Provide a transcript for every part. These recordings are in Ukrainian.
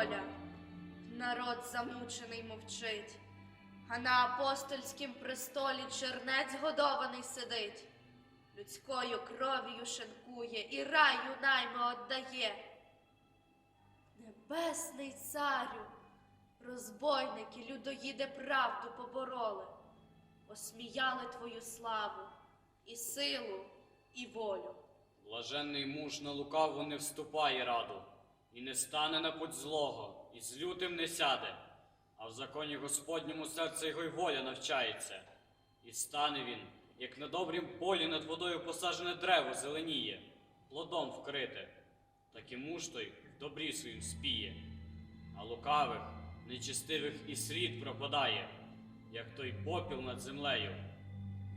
воля. Народ замучений мовчить, а на апостольськім престолі чернець годований сидить, людською кров'ю шинкує і раю найми отдає. Небесний царю, розбойники, людоїде правду побороли, осміяли твою славу, і силу, і волю. Блаженний муж на лукаву не вступає раду, і не стане на путь злого, і з лютим не сяде, а в законі Господньому серце його й воля навчається. І стане він, як на добрім полі над водою посаджене древо зеленіє, плодом вкрите, так і муж той в добрі своїм спіє, а лукавих, нечистивих і слід пропадає, як той попіл над землею,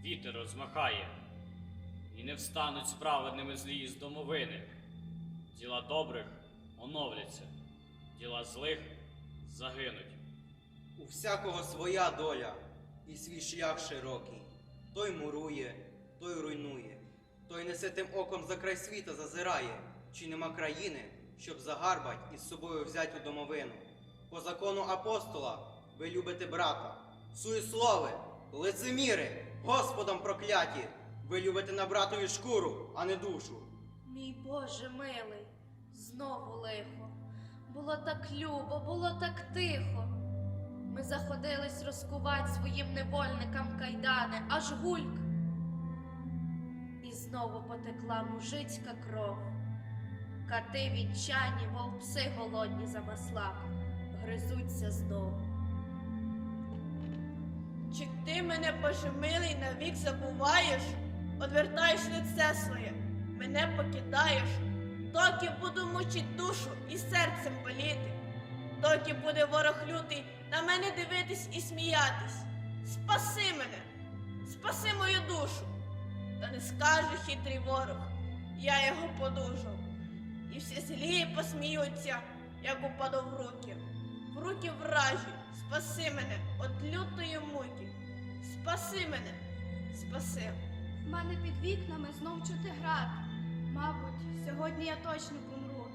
вітер розмахає. І не встануть справедними злі з домовини. Діла добрих оновляться, діла злих загинуть. У всякого своя доля і свій шлях широкий. Той мурує, той руйнує, той несе тим оком за край світа зазирає, чи нема країни, щоб загарбать і з собою взять у домовину. По закону апостола ви любите брата, суєслови, лицеміри, Господом прокляті, ви любите на братові шкуру, а не душу. Мій Боже милий, знову лихо. Було так любо, було так тихо. Ми заходились розкувати своїм невольникам кайдани, аж гульк. І знову потекла мужицька кров. Кати вінчані, мов пси голодні за масла, гризуться знову. Чи ти мене, Боже милий, навік забуваєш, одвертаєш лице своє, мене покидаєш, доки буду мучить душу і серцем боліти, доки буде ворог лютий на мене дивитись і сміятись. Спаси мене, спаси мою душу. Та не скаже хитрий ворог, я його подужав. І всі злі посміються, як упаду в руки. В руки вражі, спаси мене от лютої муки. Спаси мене, спаси. В мене під вікнами знов чути град. Мабуть, сьогодні я точно помру.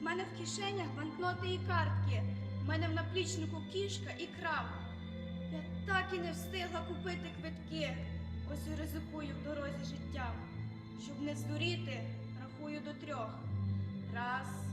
В мене в кишенях банкноти і картки. В мене в наплічнику кішка і крав. Я так і не встигла купити квитки. Ось і ризикую в дорозі життя. Щоб не здуріти, рахую до трьох. Раз,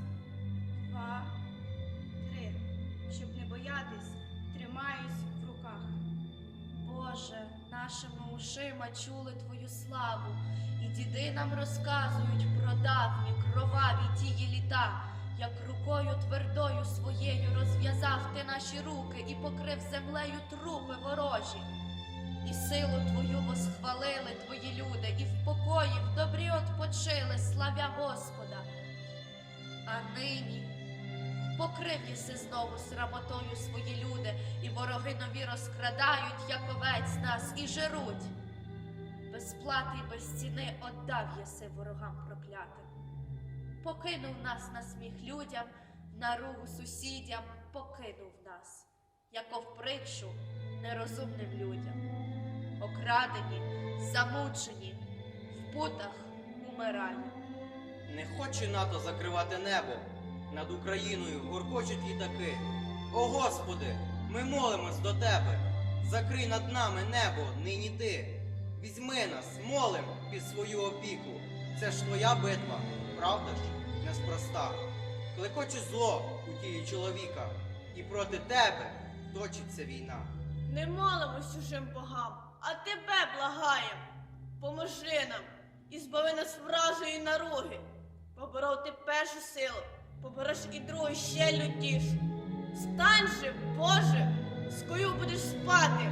ушима чули Твою славу, і діди нам розказують про давні кроваві тії літа, як рукою твердою своєю розв'язав ти наші руки і покрив землею трупи ворожі. І силу Твою восхвалили Твої люди, і в покої в добрі odpoчили, славя Господа. А нині Покрив єси знову срамотою свої люди, і вороги нові розкрадають, як овець нас, і жеруть. Без плати й без ціни отдав єси ворогам проклятим. Покинув нас на сміх людям, на ругу сусідям, покинув нас, яко в притчу нерозумним людям. Окрадені, замучені, в путах умирають. Не хоче НАТО закривати небо. Над Україною гуркочуть літаки. О Господи, ми молимось до Тебе. Закрий над нами небо, нині ти. Візьми нас, молим під свою опіку. Це ж твоя битва, правда ж? Неспроста. Клекоче зло у тілі чоловіка, і проти тебе точиться війна. Не молимось чужим богам, а тебе благаєм. Поможи нам і збави нас вражої наруги. Поборов ти першу силу, побореш і другу ще лютішу. Стань же, Боже, з кою будеш спати,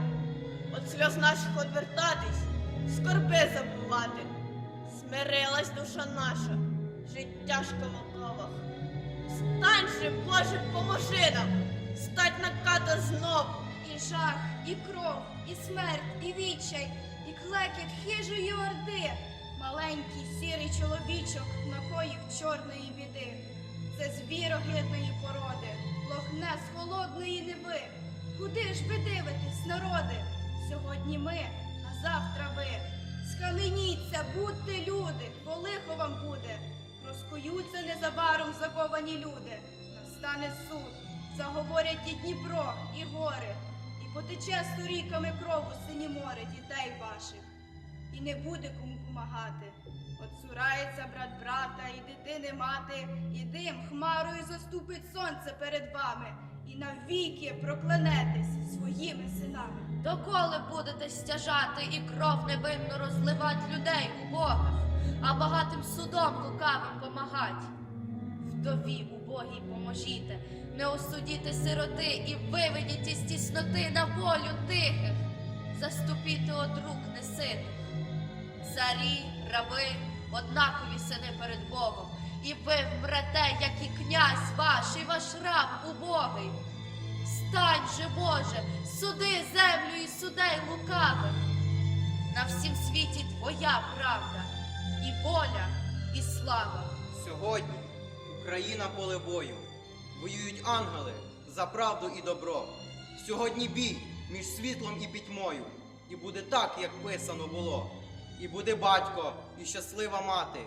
от сльоз наших одвертатись, скорби забувати. Смирилась душа наша, жить тяжко в оковах. Стань же, Боже, поможи нам, стать на ката знов. І жах, і кров, і смерть, і відчай, і клекіт хижої орди. Маленький сірий чоловічок накоїв чорної біди. Це звір огидної породи, лохне з холодної неви. Куди ж ви дивитесь, народи? Сьогодні ми, завтра ви. Схаменіться, будьте люди, бо лихо вам буде. Розкуються незабаром заковані люди. настане суд, заговорять і Дніпро, і гори, і потече сторіками кров у сині море дітей ваших, і не буде кому помагати. Отцурається брат брата, і дитини мати, і дим хмарою заступить сонце перед вами, і навіки проклянетесь своїми синами. Доколи будете стяжати і кров невинно розливать людей убогих, а багатим судом лукавим помагать. Вдові убогій поможіте, не осудіте сироти і виведіть із тісноти на волю тихих, заступіте од рук неситих. Царі, раби, однакові сини перед Богом, і ви вмрете, як і князь ваш, і ваш раб убогий. Стань же, Боже, суди землю і судей лукавих. На всім світі твоя правда, і воля, і слава. Сьогодні Україна поле бою. Воюють ангели за правду і добро. Сьогодні бій між світлом і пітьмою. І буде так, як писано було. І буде батько, і щаслива мати.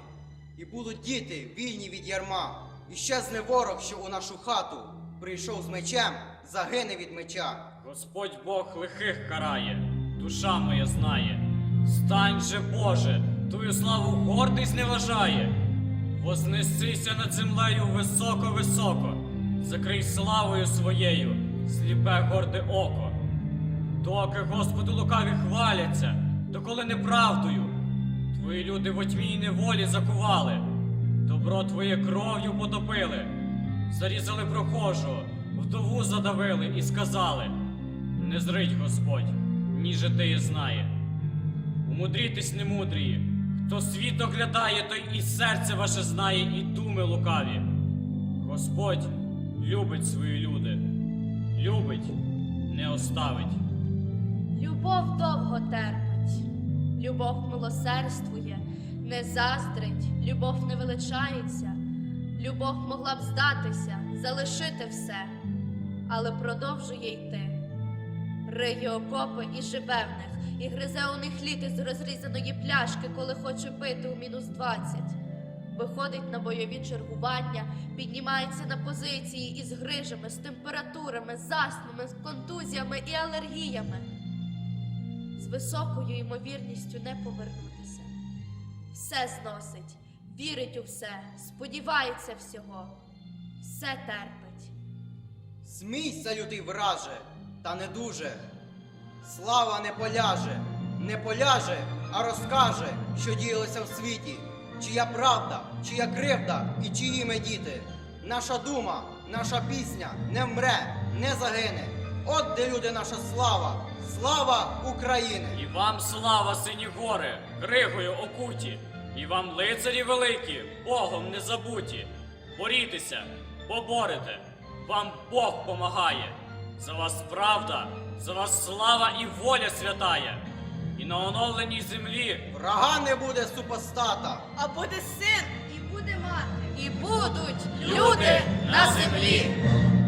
І будуть діти вільні від ярма. І щезне ворог, що у нашу хату прийшов з мечем, загине від меча. Господь Бог лихих карає, душа моя знає. Стань же, Боже, твою славу гордий зневажає. Вознесися над землею високо-високо, закрий славою своєю, сліпе горде око. Доки Господу лукаві хваляться, доколи неправдою, твої люди во тьмі й неволі закували, добро твоє кров'ю потопили, зарізали прохожого, вдову задавили і сказали: Не зрить Господь, ніже ти знає. Умудрітесь немудрії, хто світ оглядає, той і серце ваше знає, і думи лукаві. Господь любить свої люди, любить, не оставить. Любов довго терпить, любов милосердствує, не заздрить, любов не величається, любов могла б здатися, залишити все, але продовжує йти. Риє окопи і живе в них, і гризе у них літи з розрізаної пляшки, коли хоче пити у мінус двадцять. Виходить на бойові чергування, піднімається на позиції із грижами, з температурами, з астмами, з контузіями і алергіями. Високою ймовірністю не повернутися. Все зносить, вірить у все, сподівається всього, все терпить. Смійся, лютий враже, та не дуже. Слава не поляже, не поляже, а розкаже, що діялося в світі, чия правда, чия кривда і чиї ми діти. Наша дума, наша пісня не вмре, не загине. От де люди наша слава, слава України! І вам слава, сині гори, кригою окуті, і вам лицарі великі, Богом не забуті. Борітеся, поборете, вам Бог помагає. За вас правда, за вас слава і воля святая. І на оновленій землі Врага не буде супостата. А буде син І буде мати. І будуть Люди люди на на землі. землі.